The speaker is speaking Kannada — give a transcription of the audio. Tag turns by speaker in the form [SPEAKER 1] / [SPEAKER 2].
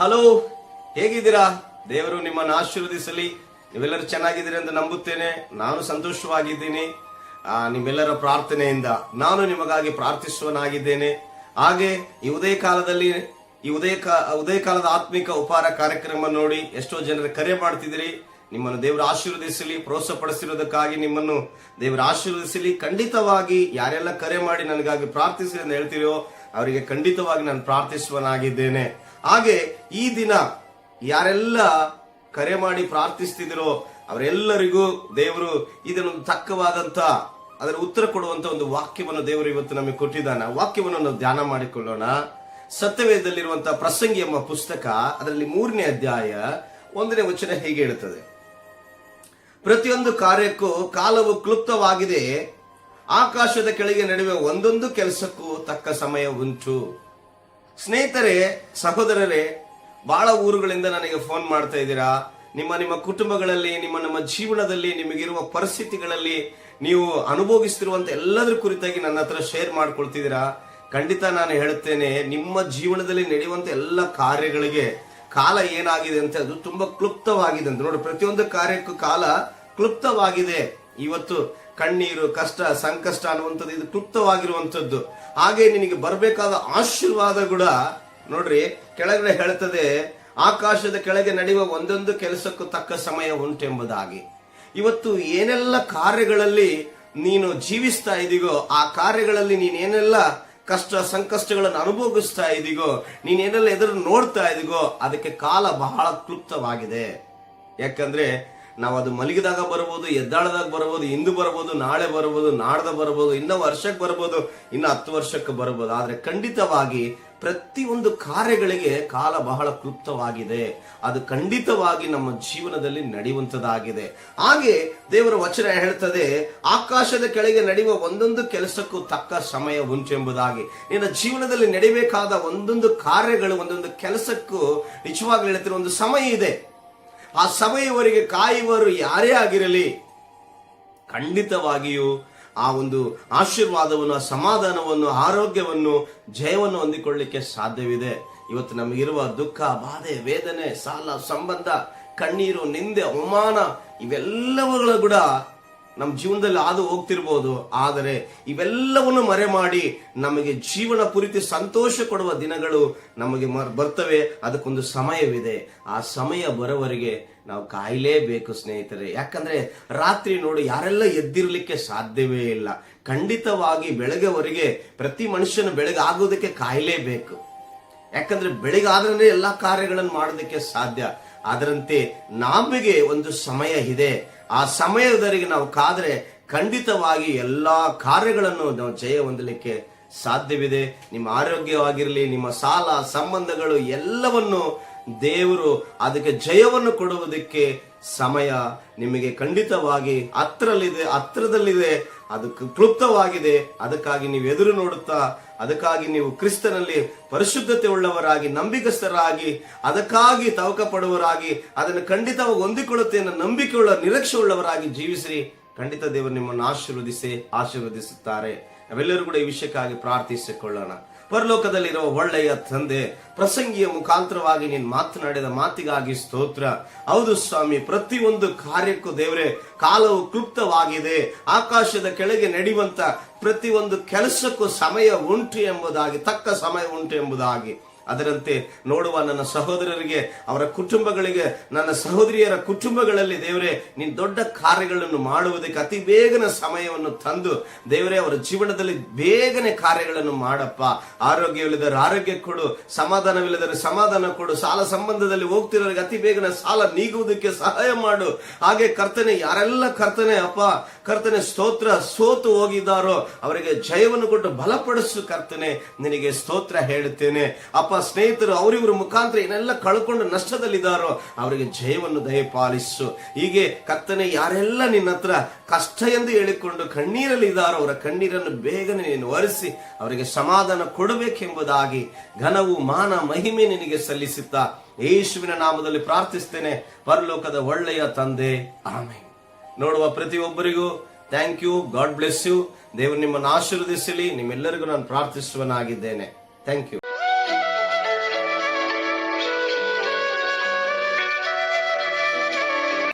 [SPEAKER 1] ಹಲೋ, ಹೇಗಿದ್ದೀರಾ? ದೇವರು ನಿಮ್ಮನ್ನು ಆಶೀರ್ವದಿಸಲಿ. ನೀವೆಲ್ಲರೂ ಚೆನ್ನಾಗಿದ್ದೀರಿ ಅಂತ ನಂಬುತ್ತೇನೆ. ನಾನು ಸಂತೋಷವಾಗಿದ್ದೀನಿ. ನಿಮ್ಮೆಲ್ಲರ ಪ್ರಾರ್ಥನೆಯಿಂದ ನಾನು ನಿಮಗಾಗಿ ಪ್ರಾರ್ಥಿಸುವನಾಗಿದ್ದೇನೆ ಹಾಗೆ ಈ ಉದಯ ಕಾಲದಲ್ಲಿ, ಈ ಉದಯ ಉದಯ ಕಾಲದ ಆತ್ಮಿಕ ಉಪಹಾರ ಕಾರ್ಯಕ್ರಮ ನೋಡಿ ಎಷ್ಟೋ ಜನರು ಕರೆ ಮಾಡ್ತಿದ್ದೀರಿ. ನಿಮ್ಮನ್ನು ದೇವರು ಆಶೀರ್ವದಿಸಲಿ, ಪ್ರೋತ್ಸಾಹಪಡಿಸಿರೋದಕ್ಕಾಗಿ ನಿಮ್ಮನ್ನು ದೇವರು ಆಶೀರ್ವದಿಸಲಿ. ಖಂಡಿತವಾಗಿ ಯಾರೆಲ್ಲ ಕರೆ ಮಾಡಿ ನನಗಾಗಿ ಪ್ರಾರ್ಥಿಸಿ ಅಂತ ಹೇಳ್ತೀರೋ, ಅವರಿಗೆ ಖಂಡಿತವಾಗಿ ನಾನು ಪ್ರಾರ್ಥಿಸುವನಾಗಿದ್ದೇನೆ ಹಾಗೆ ಈ ದಿನ ಯಾರೆಲ್ಲ ಕರೆ ಮಾಡಿ ಪ್ರಾರ್ಥಿಸ್ತಿದಿರೋ ಅವರೆಲ್ಲರಿಗೂ ದೇವರು ಇದನ್ನು ತಕ್ಕವಾದಂತ ಅದರ ಉತ್ತರ ಕೊಡುವಂತ ಒಂದು ವಾಕ್ಯವನ್ನು ದೇವರು ಇವತ್ತು ನಮಗೆ ಕೊಟ್ಟಿದ್ದಾನೆ. ವಾಕ್ಯವನ್ನು ನಾವು ಧ್ಯಾನ ಮಾಡಿಕೊಳ್ಳೋಣ. ಸತ್ಯವೇದಲ್ಲಿರುವಂತಹ ಪ್ರಸಂಗಿ ಎಂಬ ಪುಸ್ತಕ, ಅದರಲ್ಲಿ ಮೂರನೇ ಅಧ್ಯಾಯ ಒಂದನೇ ವಚನ ಹೇಗೆ ಹೇಳುತ್ತದೆ. ಪ್ರತಿಯೊಂದು ಕಾರ್ಯಕ್ಕೂ ಕಾಲವು ಕ್ಲುಪ್ತವಾಗಿದೆ. ಆಕಾಶದ ಕೆಳಗೆ ನಡೆಯುವ ಒಂದೊಂದು ಕೆಲಸಕ್ಕೂ ತಕ್ಕ ಸಮಯ ಉಂಟು. ಸ್ನೇಹಿತರೆ, ಸಹೋದರರೇ, ಬಹಳ ಊರುಗಳಿಂದ ನನಗೆ ಫೋನ್ ಮಾಡ್ತಾ ಇದ್ದೀರಾ? ನಿಮ್ಮ ನಿಮ್ಮ ಕುಟುಂಬಗಳಲ್ಲಿ, ನಿಮ್ಮ ನಮ್ಮ ಜೀವನದಲ್ಲಿ, ನಿಮಗಿರುವ ಪರಿಸ್ಥಿತಿಗಳಲ್ಲಿ ನೀವು ಅನುಭವಿಸ್ತಿರುವಂತ ಎಲ್ಲದರ ಕುರಿತಾಗಿ ನನ್ನ ಹತ್ರ ಶೇರ್ ಮಾಡ್ಕೊಳ್ತಿದ್ದೀರಾ? ಖಂಡಿತ ನಾನು ಹೇಳುತ್ತೇನೆ, ನಿಮ್ಮ ಜೀವನದಲ್ಲಿ ನಡೆಯುವಂತ ಎಲ್ಲ ಕಾರ್ಯಗಳಿಗೆ ಕಾಲ ಏನಾಗಿದೆ ಅಂತ ಅದು ತುಂಬಾ ಕ್ಲುಪ್ತವಾಗಿದೆ ಅಂತ. ನೋಡಿ, ಪ್ರತಿಯೊಂದು ಕಾರ್ಯಕ್ಕೂ ಕಾಲ ಕ್ಲುಪ್ತವಾಗಿದೆ. ಇವತ್ತು ಕಣ್ಣೀರು, ಕಷ್ಟ, ಸಂಕಷ್ಟ ಅನ್ನುವಂಥದ್ದು ಇದು ಕ್ಲುಪ್ತವಾಗಿರುವಂಥದ್ದು ಹಾಗೆ ನಿನಗೆ ಬರಬೇಕಾದ ಆಶೀರ್ವಾದ ಕೂಡ ನೋಡ್ರಿ, ಕೆಳಗಡೆ ಹೇಳ್ತದೆ, ಆಕಾಶದ ಕೆಳಗೆ ನಡೆಯುವ ಒಂದೊಂದು ಕೆಲಸಕ್ಕೂ ತಕ್ಕ ಸಮಯ ಉಂಟೆಂಬುದಾಗಿ. ಇವತ್ತು ಏನೆಲ್ಲ ಕಾರ್ಯಗಳಲ್ಲಿ ನೀನು ಜೀವಿಸ್ತಾ ಇದೀಗೋ, ಆ ಕಾರ್ಯಗಳಲ್ಲಿ ನೀನೇನೆಲ್ಲ ಕಷ್ಟ, ಸಂಕಷ್ಟಗಳನ್ನು ಅನುಭವಿಸ್ತಾ ಇದೀಗೋ, ನೀನೇನೆಲ್ಲ ಎದುರು ನೋಡ್ತಾ ಇದೀಗೋ, ಅದಕ್ಕೆ ಕಾಲ ಬಹಳ ಕ್ಲುಪ್ತವಾಗಿದೆ. ಯಾಕಂದ್ರೆ ನಾವು ಅದು ಮಲಗಿದಾಗ ಬರ್ಬೋದು, ಎದ್ದಾಳದಾಗ ಬರ್ಬೋದು, ಇಂದು ಬರ್ಬೋದು, ನಾಳೆ ಬರ್ಬೋದು, ನಾಡ್ದ ಬರ್ಬೋದು, ಇನ್ನ ವರ್ಷಕ್ಕೆ ಬರ್ಬೋದು, ಇನ್ನ ಹತ್ತು ವರ್ಷಕ್ಕೆ ಬರ್ಬೋದು. ಆದ್ರೆ ಖಂಡಿತವಾಗಿ ಪ್ರತಿಯೊಂದು ಕಾರ್ಯಗಳಿಗೆ ಕಾಲ ಬಹಳ ಕ್ಲುಪ್ತವಾಗಿದೆ. ಅದು ಖಂಡಿತವಾಗಿ ನಮ್ಮ ಜೀವನದಲ್ಲಿ ನಡೆಯುವಂತದಾಗಿದೆ. ಹಾಗೆ ದೇವರ ವಚನ ಹೇಳ್ತದೆ, ಆಕಾಶದ ಕೆಳಗೆ ನಡೆಯುವ ಒಂದೊಂದು ಕೆಲಸಕ್ಕೂ ತಕ್ಕ ಸಮಯ ಉಂಟೆಂಬುದಾಗಿ ನಿನ್ನ ಜೀವನದಲ್ಲಿ ನಡೆಯಬೇಕಾದ ಒಂದೊಂದು ಕಾರ್ಯಗಳು, ಒಂದೊಂದು ಕೆಲಸಕ್ಕೂ ನಿಜವಾಗ್ಲೂ ಹೇಳ್ತಿರೋ ಒಂದು ಸಮಯ ಇದೆ. ಆ ಸಮಯವರೆಗೆ ಕಾಯುವರು ಯಾರೇ ಆಗಿರಲಿ, ಖಂಡಿತವಾಗಿಯೂ ಆ ಒಂದು ಆಶೀರ್ವಾದವನ್ನು, ಆ ಸಮಾಧಾನವನ್ನು, ಆರೋಗ್ಯವನ್ನು, ಜಯವನ್ನು ಹೊಂದಿಕೊಳ್ಳಿಕ್ಕೆ ಸಾಧ್ಯವಿದೆ. ಇವತ್ತು ನಮಗಿರುವ ದುಃಖ, ಬಾಧೆ, ವೇದನೆ, ಸಾಲ, ಸಂಬಂಧ, ಕಣ್ಣೀರು, ನಿಂದೆ, ಅವಮಾನ, ಇವೆಲ್ಲವುಗಳು ಕೂಡ ನಮ್ಮ ಜೀವನದಲ್ಲಿ ಹಾದು ಹೋಗ್ತಿರ್ಬೋದು. ಆದರೆ ಇವೆಲ್ಲವನ್ನು ಮರೆ ಮಾಡಿ ನಮಗೆ ಜೀವನ ಕುರಿತು ಸಂತೋಷ ಕೊಡುವ ದಿನಗಳು ನಮಗೆ ಬರ್ತವೆ. ಅದಕ್ಕೊಂದು ಸಮಯವಿದೆ. ಆ ಸಮಯ ಬರೋವರೆಗೆ ನಾವು ಕಾಯಲೇಬೇಕು ಸ್ನೇಹಿತರೆ. ಯಾಕಂದ್ರೆ ರಾತ್ರಿ ನೋಡಿ ಯಾರೆಲ್ಲ ಎದ್ದಿರಲಿಕ್ಕೆ ಸಾಧ್ಯವೇ ಇಲ್ಲ. ಖಂಡಿತವಾಗಿ ಬೆಳಗ್ಗೆವರೆಗೆ ಪ್ರತಿ ಮನುಷ್ಯನ ಬೆಳಗ್ಗೆ ಆಗೋದಕ್ಕೆ ಕಾಯಲೇಬೇಕು. ಯಾಕಂದ್ರೆ ಬೆಳಿಗ್ಗೆ ಆದ್ರೆ ಎಲ್ಲಾ ಕಾರ್ಯಗಳನ್ನು ಮಾಡೋದಕ್ಕೆ ಸಾಧ್ಯ. ಅದರಂತೆ ನಮಗೆ ಒಂದು ಸಮಯ ಇದೆ. ಆ ಸಮಯದವರೆಗೆ ನಾವು ಕಾದ್ರೆ ಖಂಡಿತವಾಗಿ ಎಲ್ಲಾ ಕಾರ್ಯಗಳನ್ನು ನಾವು ಜಯ ಹೊಂದಲಿಕ್ಕೆ ಸಾಧ್ಯವಿದೆ. ನಿಮ್ಮ ಆರೋಗ್ಯವಾಗಿರಲಿ, ನಿಮ್ಮ ಸಾಲ, ಸಂಬಂಧಗಳು ಎಲ್ಲವನ್ನು ದೇವರು ಅದಕ್ಕೆ ಜಯವನ್ನು ಕೊಡುವುದಕ್ಕೆ ಸಮಯ ನಿಮಗೆ ಖಂಡಿತವಾಗಿ ಹತ್ರಲ್ಲಿದೆ, ಹತ್ರದಲ್ಲಿದೆ. ಅದು ಕ- ಕ್ಲುಪ್ತವಾಗಿದೆ. ಅದಕ್ಕಾಗಿ ನೀವು ಎದುರು ನೋಡುತ್ತಾ ಅದಕ್ಕಾಗಿ ನೀವು ಕ್ರಿಸ್ತನಲ್ಲಿ ಪರಿಶುದ್ಧತೆ ಉಳ್ಳವರಾಗಿ ನಂಬಿಕಸ್ಥರಾಗಿ ಅದಕ್ಕಾಗಿ ತವಕ ಪಡುವರಾಗಿ ಅದನ್ನು ಖಂಡಿತವಾಗಿ ಹೊಂದಿಕೊಳ್ಳುತ್ತೇನೆ ನಂಬಿಕೆಯುಳ್ಳ ನಿರೀಕ್ಷೆ ಉಳ್ಳವರಾಗಿ ಜೀವಿಸಿರಿ. ಖಂಡಿತ ದೇವರು ನಿಮ್ಮನ್ನು ಆಶೀರ್ವದಿಸಿ, ಆಶೀರ್ವದಿಸುತ್ತಾರೆ. ನಾವೆಲ್ಲರೂ ಕೂಡ ಈ ವಿಷಯಕ್ಕಾಗಿ ಪ್ರಾರ್ಥಿಸಿಕೊಳ್ಳೋಣ. ಪರಲೋಕದಲ್ಲಿರುವ ಒಳ್ಳೆಯ ತಂದೆ, ಪ್ರಸಂಗಿಯ ಮುಖಾಂತರವಾಗಿ ನೀನ್ ಮಾತನಾಡಿದ ಮಾತಿಗಾಗಿ ಸ್ತೋತ್ರ. ಹೌದು ಸ್ವಾಮಿ, ಪ್ರತಿಯೊಂದು ಕಾರ್ಯಕ್ಕೂ ದೇವರೇ, ಕಾಲವು ಕ್ಲುಪ್ತವಾಗಿದೆ. ಆಕಾಶದ ಕೆಳಗೆ ನಡೆಯುವಂತ ಪ್ರತಿಯೊಂದು ಕೆಲಸಕ್ಕೂ ಸಮಯ ಉಂಟು ಎಂಬುದಾಗಿ, ತಕ್ಕ ಸಮಯ ಉಂಟು ಎಂಬುದಾಗಿ. ಅದರಂತೆ ನೋಡುವ ನನ್ನ ಸಹೋದರರಿಗೆ, ಅವರ ಕುಟುಂಬಗಳಿಗೆ, ನನ್ನ ಸಹೋದರಿಯರ ಕುಟುಂಬಗಳಲ್ಲಿ ದೇವರೇ, ನೀನು ದೊಡ್ಡ ಕಾರ್ಯಗಳನ್ನು ಮಾಡುವುದಕ್ಕೆ ಅತಿ ಬೇಗನ ಸಮಯವನ್ನು ತಂದು, ದೇವರೇ, ಅವರ ಜೀವನದಲ್ಲಿ ಬೇಗನೆ ಕಾರ್ಯಗಳನ್ನು ಮಾಡಪ್ಪ. ಆರೋಗ್ಯವಿಲ್ಲದರೆ ಆರೋಗ್ಯ ಕೊಡು ಸಮಾಧಾನವಿಲ್ಲದರೆ ಸಮಾಧಾನ ಕೊಡು, ಸಾಲ ಸಂಬಂಧದಲ್ಲಿ ಹೋಗ್ತಿರೋರಿಗೆ ಅತಿ ಬೇಗನೆ ಸಾಲ ನೀಗುವುದಕ್ಕೆ ಸಹಾಯ ಮಾಡು. ಹಾಗೆ ಕರ್ತನೆ, ಯಾರೆಲ್ಲ ಕರ್ತನೆ, ಅಪ್ಪ, ಕರ್ತನೆ, ಸ್ತೋತ್ರ, ಸೋತು ಹೋಗಿದ್ದಾರೋ, ಅವರಿಗೆ ಜಯವನ್ನು ಕೊಟ್ಟು ಬಲಪಡಿಸು ಕರ್ತನೆ, ನಿನಗೆ ಸ್ತೋತ್ರ ಹೇಳುತ್ತೇನೆ. ಅಪ್ಪ ಸ್ನೇಹಿತರು, ಅವರಿವರ ಮುಖಾಂತರ ಏನೆಲ್ಲ ಕಳ್ಕೊಂಡು ನಷ್ಟದಲ್ಲಿದ್ದಾರೋ ಅವರಿಗೆ ಜಯವನ್ನು ದಯಪಾಲಿಸು ಹೀಗೆ ಕತ್ತನೆ ಯಾರೆಲ್ಲ ನಿನ್ನ ಹತ್ರ ಕಷ್ಟ ಎಂದು ಹೇಳಿಕೊಂಡು ಕಣ್ಣೀರಲ್ಲಿ ಇದ್ದಾರೋ ಅವರ ಕಣ್ಣೀರನ್ನು ಬೇಗನೆ ನೀನು ಒರೆಸಿ ಅವರಿಗೆ ಸಮಾಧಾನ ಕೊಡಬೇಕೆಂಬುದಾಗಿ ಘನವು ಮಾನ ಮಹಿಮೆ ನಿನಗೆ ಸಲ್ಲಿಸುತ್ತಾ ಯೇಸುವಿನ ನಾಮದಲ್ಲಿ ಪ್ರಾರ್ಥಿಸ್ತೇನೆ. ಪರಲೋಕದ ಒಳ್ಳೆಯ ತಂದೆ. ಆಮೆ ನೋಡುವ ಪ್ರತಿಯೊಬ್ಬರಿಗೂ thank you, God bless you. ದೇವರು ನಿಮ್ಮನ್ನು ಆಶೀರ್ವದಿಸಲಿ. ನಿಮ್ಮೆಲ್ಲರಿಗೂ ನಾನು ಪ್ರಾರ್ಥಿಸುವನಾಗಿದ್ದೇನೆ. Thank you.